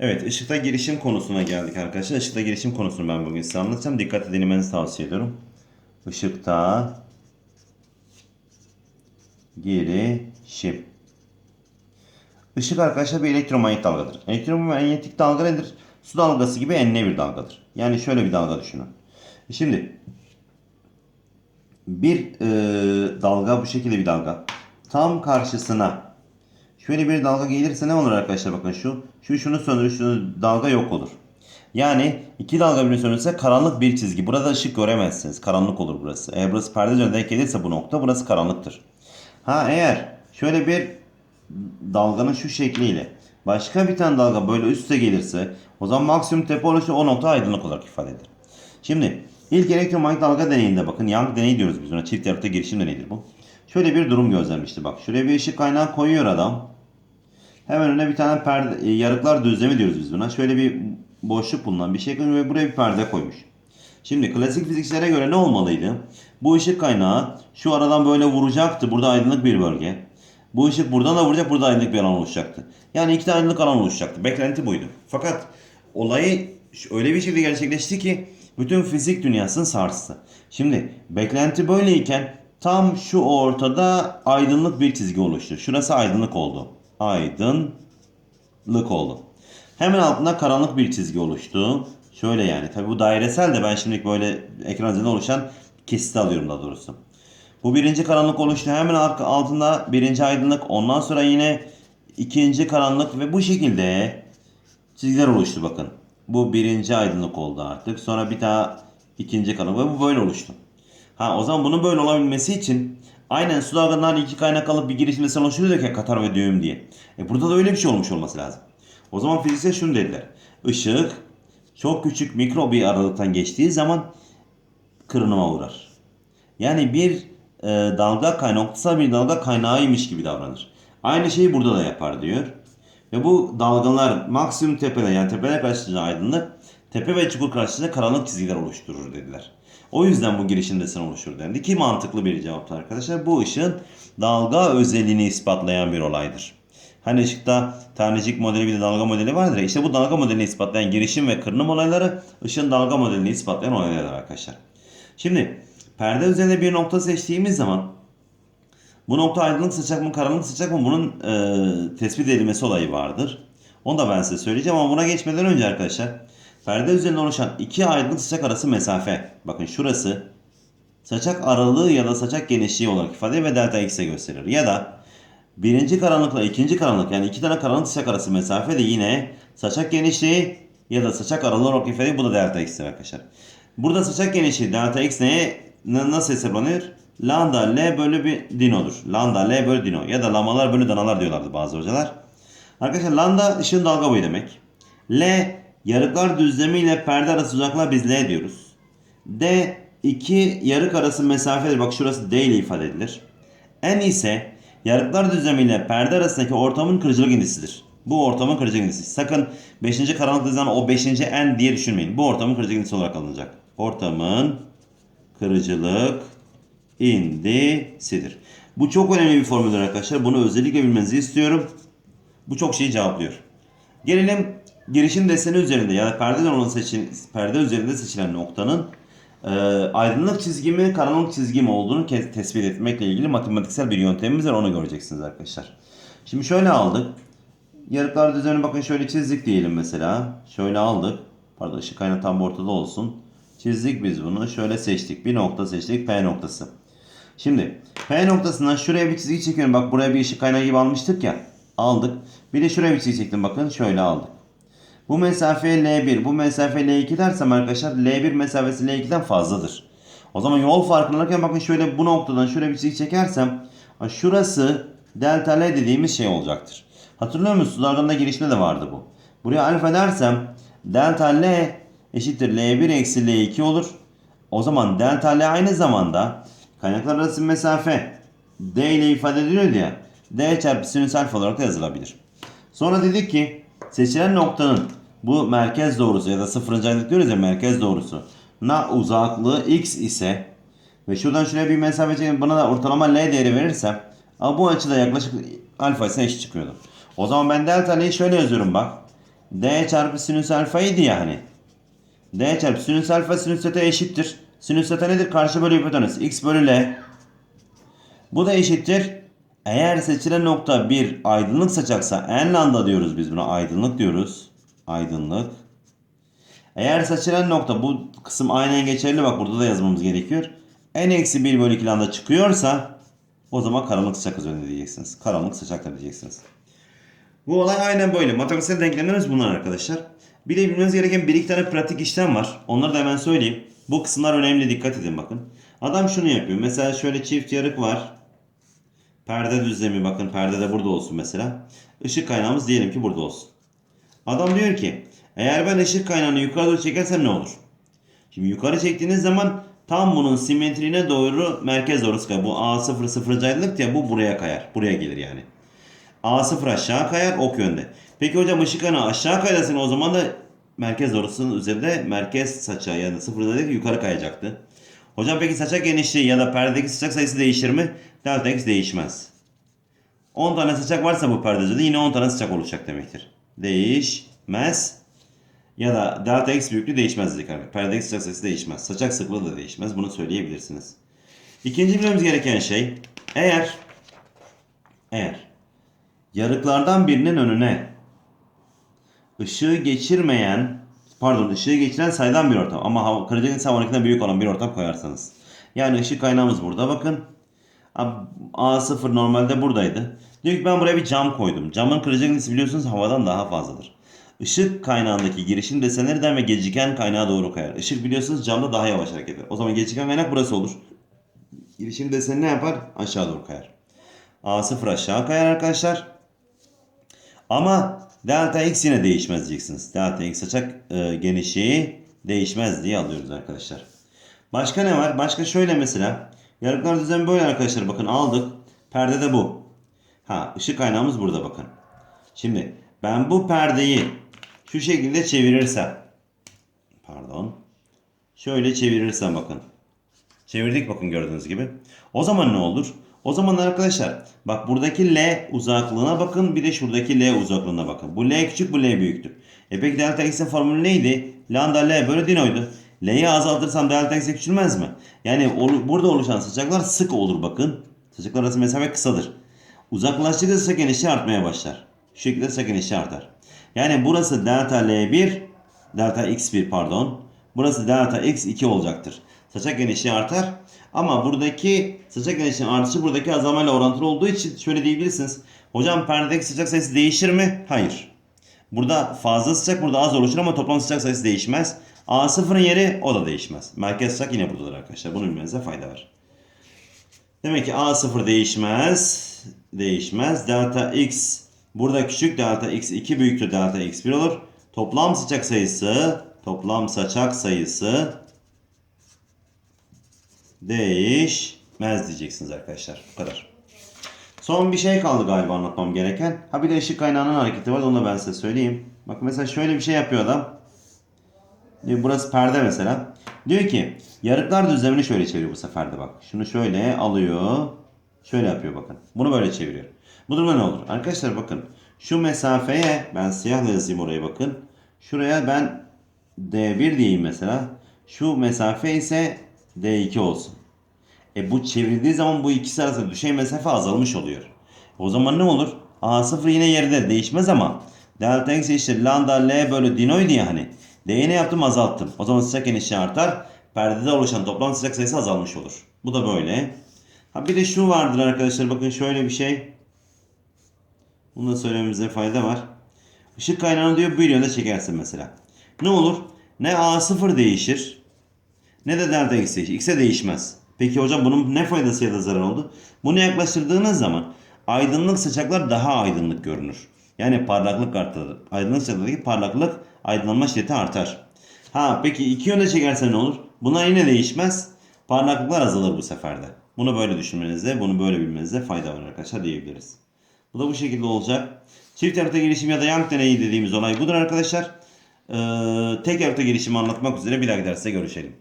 Evet, ışıkta girişim konusuna geldik arkadaşlar. Işıkta girişim konusunu ben bugün size anlatacağım. Dikkat dinlemenizi tavsiye ediyorum. Işıkta girişim. Işık arkadaşlar bir elektromanyetik dalgadır. Elektromanyetik dalga nedir? Su dalgası gibi enine bir dalgadır. Yani şöyle bir dalga düşünün. Şimdi bir e, dalga bu şekilde bir dalga. Tam karşısına Şöyle bir dalga gelirse ne olur arkadaşlar bakın şu. Şu şunu söndürür, şunu dalga yok olur. Yani iki dalga birbirine söndürürse karanlık bir çizgi. Burada ışık göremezsiniz. Karanlık olur burası. Eğer burası perde üzerine denk gelirse bu nokta burası karanlıktır. Ha eğer şöyle bir dalganın şu şekliyle başka bir tane dalga böyle üste gelirse o zaman maksimum tepe oluşu o nokta aydınlık olarak ifade edilir. Şimdi ilk elektromanyetik dalga deneyinde bakın Young deneyi diyoruz biz buna. Çift yarıkta girişim deneyidir bu. Şöyle bir durum gözlenmişti bak. Şuraya bir ışık kaynağı koyuyor adam. Hemen önüne bir tane perde, e, yarıklar düzlemi diyoruz biz buna. Şöyle bir boşluk bulunan bir şey koymuş ve buraya bir perde koymuş. Şimdi klasik fizikçilere göre ne olmalıydı? Bu ışık kaynağı şu aradan böyle vuracaktı. Burada aydınlık bir bölge. Bu ışık buradan da vuracak, burada aydınlık bir alan oluşacaktı. Yani iki tane aydınlık alan oluşacaktı. Beklenti buydu. Fakat olayı öyle bir şekilde gerçekleşti ki bütün fizik dünyasını sarstı. Şimdi beklenti böyleyken tam şu ortada aydınlık bir çizgi oluştu. Şurası aydınlık oldu. Aydınlık oldu. Hemen altında karanlık bir çizgi oluştu. Şöyle yani. Tabi bu dairesel de ben şimdilik böyle ekran üzerinde oluşan kesiti alıyorum daha doğrusu. Bu birinci karanlık oluştu. Hemen altında birinci aydınlık. Ondan sonra yine ikinci karanlık ve bu şekilde çizgiler oluştu bakın. Bu birinci aydınlık oldu artık. Sonra bir daha ikinci karanlık ve bu böyle oluştu. Ha o zaman bunun böyle olabilmesi için aynen dalgalarından iki kaynak alıp bir girişimde oluşturuyor ya katar ve düğüm diye. E burada da öyle bir şey olmuş olması lazım. O zaman fizikçiler şunu dediler. Işık çok küçük mikro bir aralıktan geçtiği zaman kırınıma uğrar. Yani bir e, dalga kaynağı, noktasal bir dalga kaynağıymış gibi davranır. Aynı şeyi burada da yapar diyor. Ve bu dalgalar maksimum tepede yani tepeler karşısında aydınlık, tepe ve çukur karşısında karanlık çizgiler oluşturur dediler. O yüzden bu girişim deseni oluşur dendi ki mantıklı bir cevaptı arkadaşlar. Bu ışığın dalga özelliğini ispatlayan bir olaydır. Hani ışıkta tanecik modeli bir de dalga modeli vardır ya. İşte bu dalga modelini ispatlayan girişim ve kırınım olayları ışığın dalga modelini ispatlayan olaylar arkadaşlar. Şimdi perde üzerinde bir nokta seçtiğimiz zaman bu nokta aydınlık sıcak mı karanlık sıcak mı bunun e, tespit edilmesi olayı vardır. Onu da ben size söyleyeceğim ama buna geçmeden önce arkadaşlar perde üzerinde oluşan iki aydınlık sıcak arası mesafe. Bakın şurası saçak aralığı ya da saçak genişliği olarak ifade edilir ve delta x'e gösterir. Ya da birinci karanlıkla ikinci karanlık yani iki tane karanlık sıcak arası mesafe de yine saçak genişliği ya da saçak aralığı olarak ifade edilir. Bu da delta x'tir arkadaşlar. Burada saçak genişliği delta x neye nasıl hesaplanıyor? Lambda L bölü bir dinodur. Lambda L bölü dino. Ya da lamalar bölü danalar diyorlardı bazı hocalar. Arkadaşlar lambda ışığın dalga boyu demek. L yarıklar düzlemi ile perde arası uzaklığa biz L diyoruz. D iki yarık arası mesafedir. Bak şurası D ile ifade edilir. N ise yarıklar düzlemi ile perde arasındaki ortamın kırıcılık indisidir. Bu ortamın kırıcılık indisi. Sakın 5. karanlık düzen o 5. N diye düşünmeyin. Bu ortamın kırıcılık indisi olarak alınacak. Ortamın kırıcılık indisidir. Bu çok önemli bir formüldür arkadaşlar. Bunu özellikle bilmenizi istiyorum. Bu çok şeyi cevaplıyor. Gelelim girişim deseni üzerinde ya da perde olan seçin, perde üzerinde seçilen noktanın e, aydınlık çizgi mi karanlık çizgi mi olduğunu tespit etmekle ilgili matematiksel bir yöntemimiz var. Onu göreceksiniz arkadaşlar. Şimdi şöyle aldık. Yarıklar düzenini bakın şöyle çizdik diyelim mesela. Şöyle aldık. Pardon ışık kaynağı tam ortada olsun. Çizdik biz bunu. Şöyle seçtik. Bir nokta seçtik. P noktası. Şimdi P noktasından şuraya bir çizgi çekiyorum. Bak buraya bir ışık kaynağı gibi almıştık ya. Aldık. Bir de şuraya bir çizgi çektim. Bakın şöyle aldık. Bu mesafe L1. Bu mesafe L2 dersem arkadaşlar L1 mesafesi L2'den fazladır. O zaman yol farkını alırken bakın şöyle bu noktadan şöyle bir çizgi çekersem şurası delta L dediğimiz şey olacaktır. Hatırlıyor musunuz? Sularında girişte de vardı bu. Buraya alfa dersem delta L eşittir L1 eksi L2 olur. O zaman delta L aynı zamanda kaynaklar arası mesafe D ile ifade ediliyor ya. D çarpı sinüs alfa olarak da yazılabilir. Sonra dedik ki seçilen noktanın bu merkez doğrusu ya da sıfırıncı aydınlık diyoruz ya merkez doğrusu na uzaklığı x ise ve şuradan şuraya bir mesafe çekip buna da ortalama L değeri verirsem bu açıda yaklaşık alfa ise eşit çıkıyordu. O zaman ben delta L'yi şöyle yazıyorum bak. D çarpı sinüs alfaydı ya hani. D çarpı sinüs alfa sinüs theta eşittir. Sinüs theta nedir? Karşı bölü hipotenüs. X bölü L. Bu da eşittir. Eğer seçilen nokta bir aydınlık saçaksa en lambda diyoruz biz buna. Aydınlık diyoruz. Aydınlık. Eğer seçilen nokta bu kısım aynen geçerli bak burada da yazmamız gerekiyor. n eksi 1 bölü 2 lambda çıkıyorsa o zaman karanlık saçak üzerinde diyeceksiniz. Karanlık saçakta diyeceksiniz. Bu olay aynen böyle. Matematiksel denklemlerimiz bunlar arkadaşlar. Bir de bilmeniz gereken bir iki tane pratik işlem var. Onları da hemen söyleyeyim. Bu kısımlar önemli dikkat edin bakın. Adam şunu yapıyor. Mesela şöyle çift yarık var. Perde düzlemi bakın perde de burada olsun mesela. Işık kaynağımız diyelim ki burada olsun. Adam diyor ki eğer ben ışık kaynağını yukarı doğru çekersem ne olur? Şimdi yukarı çektiğiniz zaman tam bunun simetriğine doğru merkez doğru kayar. Bu A0 sıfırıncı aydınlık ya bu buraya kayar. Buraya gelir yani. A0 aşağı kayar ok yönde. Peki hocam ışık kaynağı aşağı kayarsa o zaman da merkez doğrusunun üzerinde merkez saçağı yani sıfırda değil yukarı kayacaktı. Hocam peki saçak genişliği ya da perdedeki saçak sayısı değişir mi? Delta X değişmez. 10 tane saçak varsa bu perdede yine 10 tane saçak olacak demektir. Değişmez. Ya da delta x büyüklüğü değişmez dedik arkadaşlar. Perdedeki saçak sayısı değişmez. Saçak sıklığı da değişmez. Bunu söyleyebilirsiniz. İkinci bilmemiz gereken şey eğer eğer yarıklardan birinin önüne ışığı geçirmeyen pardon ışığı geçiren sayılan bir ortam ama hava- kırıcı ise onunkinden büyük olan bir ortam koyarsanız. Yani ışık kaynağımız burada bakın. A0 normalde buradaydı. Diyor ki ben buraya bir cam koydum. Camın kırıcı ısı biliyorsunuz havadan daha fazladır. Işık kaynağındaki girişim desenlerden ve geciken kaynağa doğru kayar. Işık biliyorsunuz camda daha yavaş hareket eder. O zaman geciken kaynak burası olur. Girişim deseni ne yapar? Aşağı doğru kayar. A0 aşağı kayar arkadaşlar. Ama delta x yine değişmez diyeceksiniz. Delta x açak e, genişliği değişmez diye alıyoruz arkadaşlar. Başka ne var? Başka şöyle mesela. Yarıklar düzeni böyle arkadaşlar. Bakın aldık. Perde de bu. Ha ışık kaynağımız burada bakın. Şimdi ben bu perdeyi şu şekilde çevirirsem. Pardon. Şöyle çevirirsem bakın. Çevirdik bakın gördüğünüz gibi. O zaman ne olur? O zaman arkadaşlar bak buradaki L uzaklığına bakın bir de şuradaki L uzaklığına bakın. Bu L küçük bu L büyüktür. E peki delta x'in formülü neydi? Lambda L bölü dinoydu. L'yi azaltırsam delta x küçülmez mi? Yani burada oluşan sıcaklar sık olur bakın. Sıcaklar arası mesafe kısadır. Uzaklaştıkça sıcak genişliği artmaya başlar. Şu şekilde sıcak genişliği artar. Yani burası delta L1, delta x1 pardon. Burası delta x2 olacaktır. Saçak genişliği artar. Ama buradaki saçak genişliğinin artışı buradaki azalmayla orantılı olduğu için şöyle diyebilirsiniz. Hocam perdedeki sıcak sayısı değişir mi? Hayır. Burada fazla sıcak burada az oluşur ama toplam sıcak sayısı değişmez. A0'ın yeri o da değişmez. Merkez sıcak yine buradadır arkadaşlar. Bunu bilmenize fayda var. Demek ki A0 değişmez. Değişmez. Delta X burada küçük delta X2 büyüktür delta X1 olur. Toplam sıcak sayısı toplam saçak sayısı değişmez diyeceksiniz arkadaşlar. Bu kadar. Son bir şey kaldı galiba anlatmam gereken. Ha bir de ışık kaynağının hareketi var. Onu da ben size söyleyeyim. Bak mesela şöyle bir şey yapıyor adam. Burası perde mesela. Diyor ki yarıklar düzlemini şöyle çeviriyor bu sefer de bak. Şunu şöyle alıyor. Şöyle yapıyor bakın. Bunu böyle çeviriyor. Bu durumda ne olur? Arkadaşlar bakın. Şu mesafeye ben siyahla yazayım oraya bakın. Şuraya ben D1 diyeyim mesela. Şu mesafe ise D2 olsun. E bu çevrildiği zaman bu ikisi arasında düşey mesafe azalmış oluyor. O zaman ne olur? A0 yine yerinde değişmez ama delta x eşittir lambda L bölü dinoydu ya hani. D'yi ne yaptım azalttım. O zaman sıcak genişliği artar. Perdede oluşan toplam sıcak sayısı azalmış olur. Bu da böyle. Ha bir de şu vardır arkadaşlar bakın şöyle bir şey. Bunu da söylememize fayda var. Işık kaynağını diyor bir yönde çekersin mesela. Ne olur? Ne A0 değişir ne de delta x değişir. X'e değişmez. Peki hocam bunun ne faydası ya da zarar oldu? Bunu yaklaştırdığınız zaman aydınlık sıcaklar daha aydınlık görünür. Yani parlaklık artar. Aydınlık sıcaklardaki parlaklık aydınlanma şiddeti artar. Ha peki iki yönde çekersen ne olur? Bunlar yine değişmez. Parlaklıklar azalır bu seferde. Bunu böyle düşünmenizde, bunu böyle bilmenizde fayda var arkadaşlar diyebiliriz. Bu da bu şekilde olacak. Çift yarıkta gelişim ya da Young deneyi dediğimiz olay budur arkadaşlar. Ee, tek yarıkta gelişimi anlatmak üzere bir dahaki derste görüşelim.